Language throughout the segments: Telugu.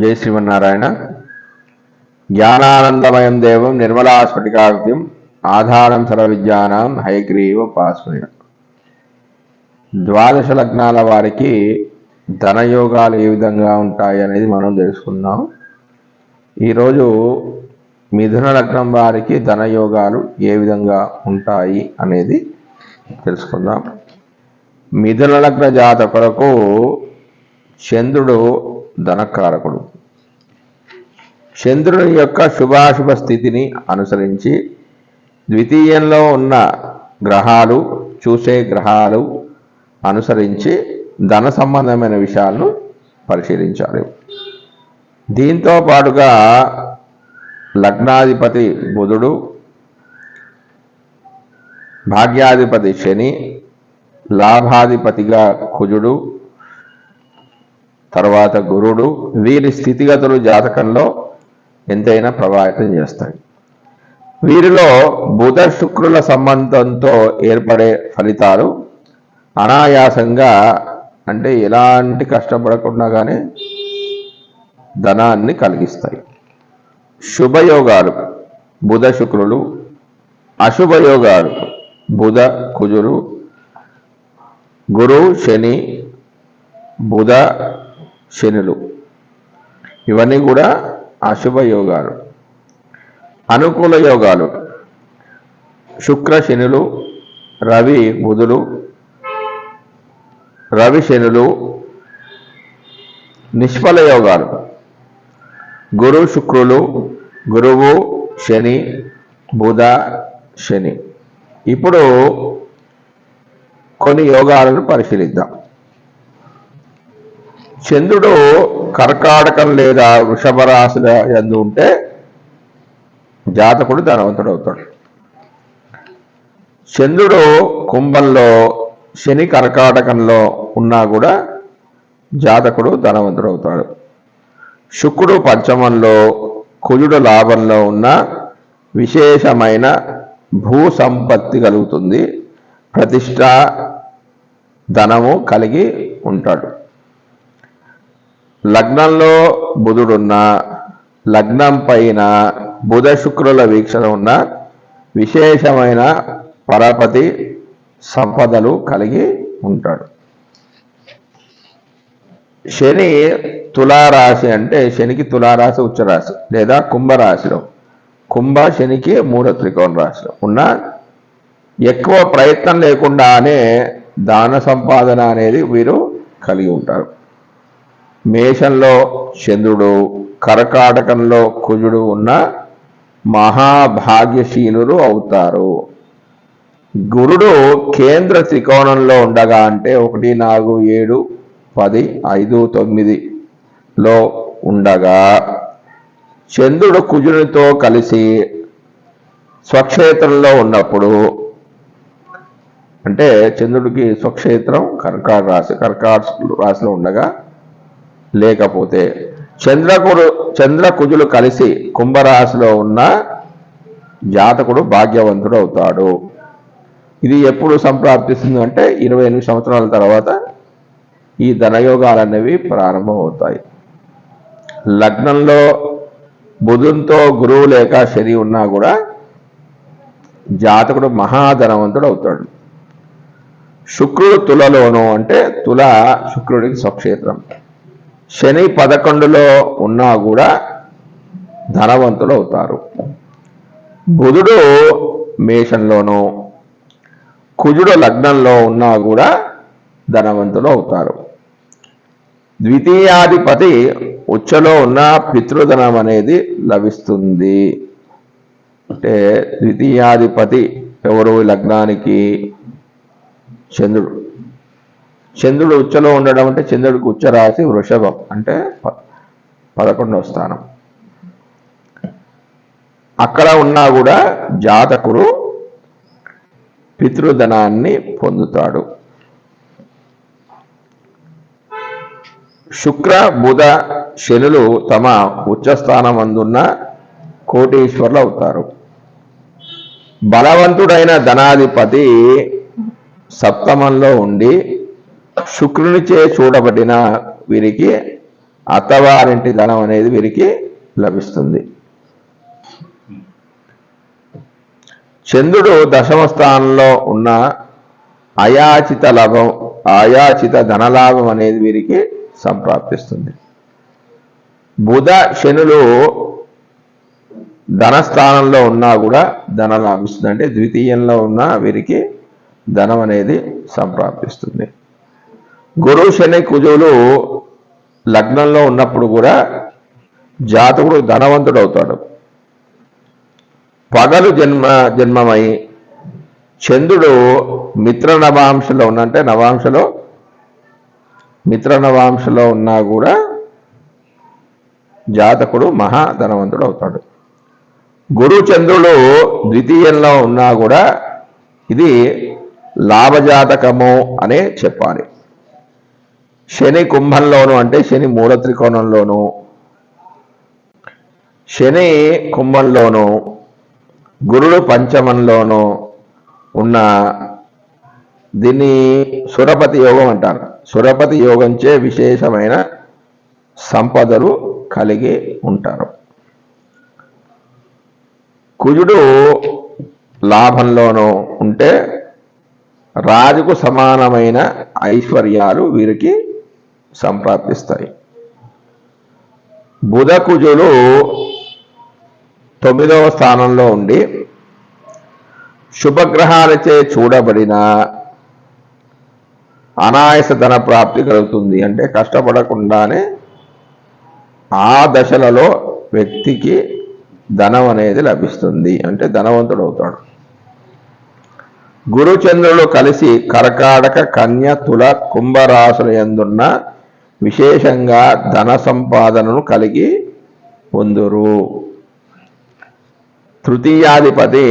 జై శ్రీమన్నారాయణ. జ్ఞానానందమయం దేవం నిర్మలా స్ఫటికాకృతిం ఆధారం సర్వ విద్యానాం హైగ్రీవ పాస్మయ ద్వాదశ లగ్నాల వారికి ధనయోగాలు ఏ విధంగా ఉంటాయి అనేది మనం తెలుసుకుందాం. ఈరోజు మిథున లగ్నం వారికి ధనయోగాలు ఏ విధంగా ఉంటాయి అనేది తెలుసుకుందాం. మిథున లగ్న జాతకులకు చంద్రుడు ధనకారకుడు. చంద్రుని యొక్క శుభాశుభ స్థితిని అనుసరించి ద్వితీయంలో ఉన్న గ్రహాలు చూసే గ్రహాలు అనుసరించి ధన సంబంధమైన విషయాలను పరిశీలించాలి. దీంతో పాటుగా లగ్నాధిపతి బుధుడు భాగ్యాధిపతి శని లాభాధిపతిగా కుజుడు తర్వాత గురుడు వీరి స్థితిగతులు జాతకంలో ఎంతైనా ప్రభావితం చేస్తాయి. వీరిలో బుధ శుక్రుల సంబంధంతో ఏర్పడే ఫలితాలు అనాయాసంగా అంటే ఎలాంటి కష్టపడకుండా కానీ ధనాన్ని కలిగిస్తాయి. శుభయోగాలు బుధ శుక్రులు అశుభయోగాలు బుధ కుజులు గురు శని బుధ శనులు. ఇవన్నీ కూడా అశుభ యోగాలు అనుకూల యోగాలు. శుక్ర శనులు రవి బుధులు రవి శనులు నిష్ఫల యోగాలు. గురు శుక్రులు గురువు శని బుధ శని. ఇప్పుడు కొన్ని యోగాలను పరిశీలిద్దాం. చంద్రుడు కర్కాటకం లేదా వృషభ రాశుల ఎందు ఉంటే జాతకుడు ధనవంతుడు అవుతాడు చంద్రుడు కుంభంలో శని కర్కాటకంలో ఉన్నా కూడా జాతకుడు ధనవంతుడు అవుతాడు శుక్రుడు పంచమంలో కుజుడు లాభంలో ఉన్న విశేషమైన భూ సంపత్తి కలుగుతుంది ప్రతిష్ట ధనము కలిగి ఉంటాడు. లగ్నంలో బుధుడున్న లగ్నం పైన బుధ శుక్రుల వీక్షణ ఉన్న విశేషమైన పరపతి సంపదలు కలిగి ఉంటాడు. శని తులారాశి అంటే శనికి తులారాశి ఉచ్చరాశి లేదా కుంభరాశిలో. కుంభ శనికి మూల త్రికోణ రాశిలో. ఉన్న ఎక్కువ ప్రయత్నం లేకుండానే దాన సంపాదన అనేది వీరు కలిగి ఉంటారు. మేషంలో చంద్రుడు కర్కాటకంలో కుజుడు ఉన్న మహాభాగ్యశీనులు అవుతారు. గురుడు కేంద్ర త్రికోణంలో ఉండగా అంటే ఒకటి నాలుగు ఏడు పది ఐదు తొమ్మిదిలో ఉండగా చంద్రుడు కుజునితో కలిసి స్వక్షేత్రంలో ఉన్నప్పుడు అంటే చంద్రుడికి స్వక్షేత్రం కర్కాట రాశి కర్కాట రాశిలో ఉండగా లేకపోతే చంద్రకుడు చంద్రకుజులు కలిసి కుంభరాశిలో ఉన్న జాతకుడు భాగ్యవంతుడు అవుతాడు. ఇది ఎప్పుడు సంప్రాప్తిస్తుంది అంటే ఇరవై ఎనిమిది సంవత్సరాల తర్వాత ఈ ధనయోగాలు అనేవి ప్రారంభమవుతాయి. లగ్నంలో బుధునితో గురువు లేక శని ఉన్నా కూడా జాతకుడు మహాధనవంతుడు అవుతాడు. శుక్రుడు తులలోను అంటే తుల శుక్రుడికి స్వక్షేత్రం. శని పదకొండులో ఉన్నా కూడా ధనవంతులు అవుతారు బుధుడు మేషంలోనూ కుజుడు లగ్నంలో ఉన్నా కూడా ధనవంతులు అవుతారు ద్వితీయాధిపతి ఉచ్చలో ఉన్న పితృధనం అనేది లభిస్తుంది. అంటే ద్వితీయాధిపతి ఎవరు? లగ్నానికి చంద్రుడు. చంద్రుడు ఉచ్చలో ఉండడం అంటే చంద్రుడికి ఉచ్చ రాశి వృషభం అంటే పదకొండవ స్థానం. అక్కడ ఉన్నా కూడా జాతకుడు పితృధనాన్ని పొందుతాడు. శుక్ర బుధ శనులు తమ ఉచ్చస్థానం అందున్న కోటీశ్వర్లు అవుతారు. బలవంతుడైన ధనాధిపతి సప్తమంలో ఉండి శుక్రునిచే చూడబడిన వీరికి అత్తవారింటి ధనం అనేది వీరికి లభిస్తుంది. చంద్రుడు దశమ స్థానంలో ఉన్న అయాచిత లాభం అయాచిత ధనలాభం అనేది వీరికి సంప్రాప్తిస్తుంది. బుధ శనులు ధనస్థానంలో ఉన్నా కూడా ధనం లాభిస్తుంది అంటే ద్వితీయంలో ఉన్న వీరికి ధనం అనేది సంప్రాప్తిస్తుంది. గురు శని కుజువులు లగ్నంలో ఉన్నప్పుడు కూడా జాతకుడు ధనవంతుడు అవుతాడు పగలు జన్మ జన్మమై చంద్రుడు మిత్ర నవాంశలో ఉన్న అంటే నవాంశలో మిత్ర నవాంశలో ఉన్నా కూడా జాతకుడు మహా ధనవంతుడు అవుతాడు గురు చంద్రుడు ద్వితీయంలో ఉన్నా కూడా ఇది లాభజాతకము అనే చెప్పాలి. శని కుంభంలోను అంటే శని మూల త్రికోణంలోను శని కుంభంలోను గురుడు పంచమంలోను ఉన్న దీన్ని సురపతి యోగం అంటారు. సురపతి యోగంచే విశేషమైన సంపదలు కలిగి ఉంటారు. కుజుడు లాభంలోనూ ఉంటే రాజుకు సమానమైన ఐశ్వర్యాలు వీరికి సంప్రాప్తిస్తాయి బుధ కుజులు తొమ్మిదవ స్థానంలో ఉండి శుభగ్రహాలచే చూడబడిన అనాయస ధన ప్రాప్తి కలుగుతుంది. అంటే కష్టపడకుండానే ఆ దశలలో వ్యక్తికి ధనం అనేది లభిస్తుంది. అంటే ధనవంతుడు అవుతాడు. గురుచంద్రులు కలిసి కర్కాటక కన్య తుల కుంభరాశుల ఎందున్న విశేషంగా ధన సంపాదనను కలిగి పొందురు తృతీయాధిపతి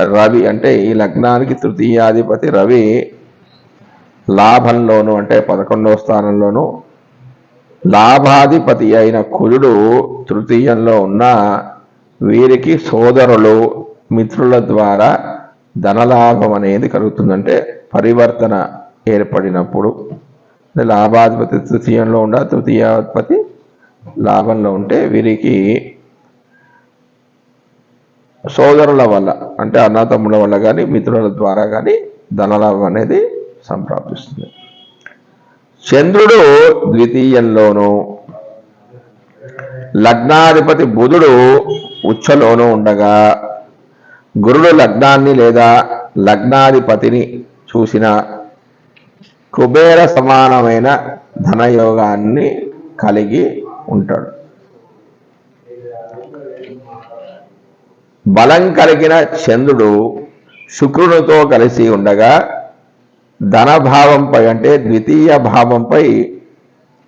రవి అంటే ఈ లగ్నానికి తృతీయాధిపతి రవి లాభంలోను అంటే పదకొండవ స్థానంలోను లాభాధిపతి అయిన కురుడు తృతీయంలో ఉన్న వీరికి సోదరులు మిత్రుల ద్వారా ధనలాభం అనేది కలుగుతుందంటే పరివర్తన ఏర్పడినప్పుడు. లాభాధిపతి తృతీయంలో ఉండ తృతీయాధిపతి లాభంలో ఉంటే వీరికి సోదరుల వల్ల అంటే అన్నతమ్ముల వల్ల కానీ మిత్రుల ద్వారా కానీ ధనలాభం అనేది సంప్రాప్తిస్తుంది. చంద్రుడు ద్వితీయంలోను లగ్నాధిపతి బుధుడు ఉచ్చలోనూ ఉండగా గురుడు లగ్నాన్ని లేదా లగ్నాధిపతిని చూసిన కుబేర సమానమైన ధనయోగాన్ని కలిగి ఉంటాడు. బలం కలిగిన చంద్రుడు శుక్రునితో కలిసి ఉండగా ధనభావంపై అంటే ద్వితీయ భావంపై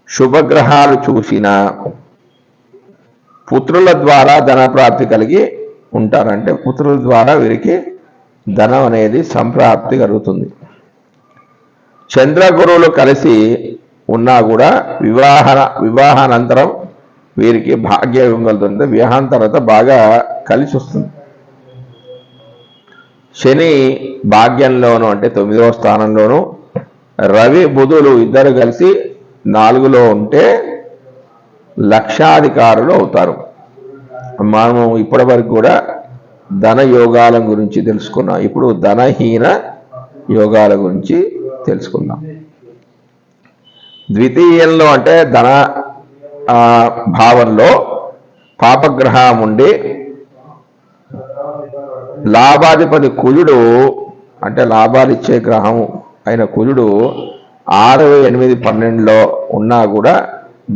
శుభగ్రహాలు చూసిన పుత్రుల ద్వారా ధనప్రాప్తి కలిగి ఉంటారంటే పుత్రుల ద్వారా వీరికి ధనం అనేది సంప్రాప్తి కలుగుతుంది. చంద్రగురువులు కలిసి ఉన్నా కూడా వివాహ వివాహానంతరం వీరికి భాగ్యం కలుగుతుంది. వివాహం తర్వాత బాగా కలిసి వస్తుంది. శని భాగ్యంలోను అంటే తొమ్మిదవ స్థానంలోను రవి బుధులు ఇద్దరు కలిసి నాలుగులో ఉంటే లక్షాధికారులు అవుతారు. మనము ఇప్పటి వరకు కూడా ధన యోగాల గురించి తెలుసుకున్నాం. ఇప్పుడు ధనహీన యోగాల గురించి తెలుసుకుందాం. ద్వితీయంలో అంటే ధన భావంలో పాపగ్రహం ఉండి లాభాధిపతి కుజుడు అంటే లాభాలు ఇచ్చే గ్రహం అయిన కుజుడు ఆరు ఎనిమిది పన్నెండులో ఉన్నా కూడా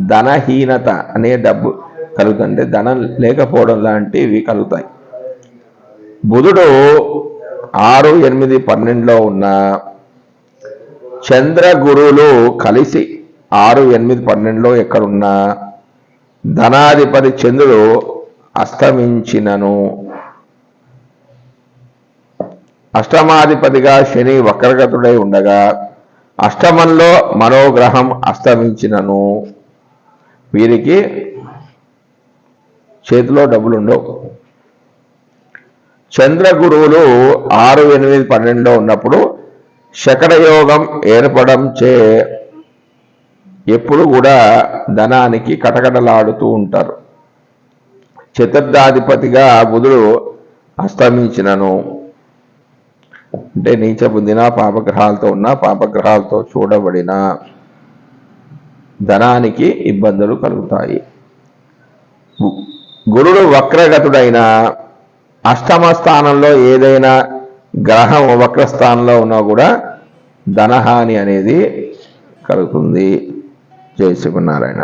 ధనహీనత అనే డబ్బు కలుగుతుంది ధనం లేకపోవడం లాంటివి కలుగుతాయి. బుధుడు ఆరు ఎనిమిది పన్నెండులో ఉన్న చంద్ర గురువులు కలిసి ఆరు ఎనిమిది పన్నెండులో ఎక్కడున్న ధనాధిపతి చంద్రుడు అస్తమించినను. అష్టమాధిపతిగా శని వక్రగతుడై ఉండగా అష్టమంలో మనోగ్రహం అస్తమించినను. వీరికి చేతిలో డబ్బులు ఉండవు చంద్ర గురువులు ఆరు ఎనిమిది పన్నెండులో ఉన్నప్పుడు శకట ఏర్పడంచే ఏర్పడం చే ఎప్పుడు కూడా ధనానికి కటకటలాడుతూ ఉంటారు. చతుర్థాధిపతిగా బుధుడు అస్తమించినను. అంటే నీచ పొందిన పాపగ్రహాలతో ఉన్న పాపగ్రహాలతో చూడబడిన ధనానికి ఇబ్బందులు కలుగుతాయి. గురుడు వక్రగతుడైన అష్టమ స్థానంలో ఏదైనా గ్రహం వక్ర స్థానంలో ఉన్నా కూడా ధనహాని అనేది కలుగుతుంది. జయ శ్రీమన్నారాయణ.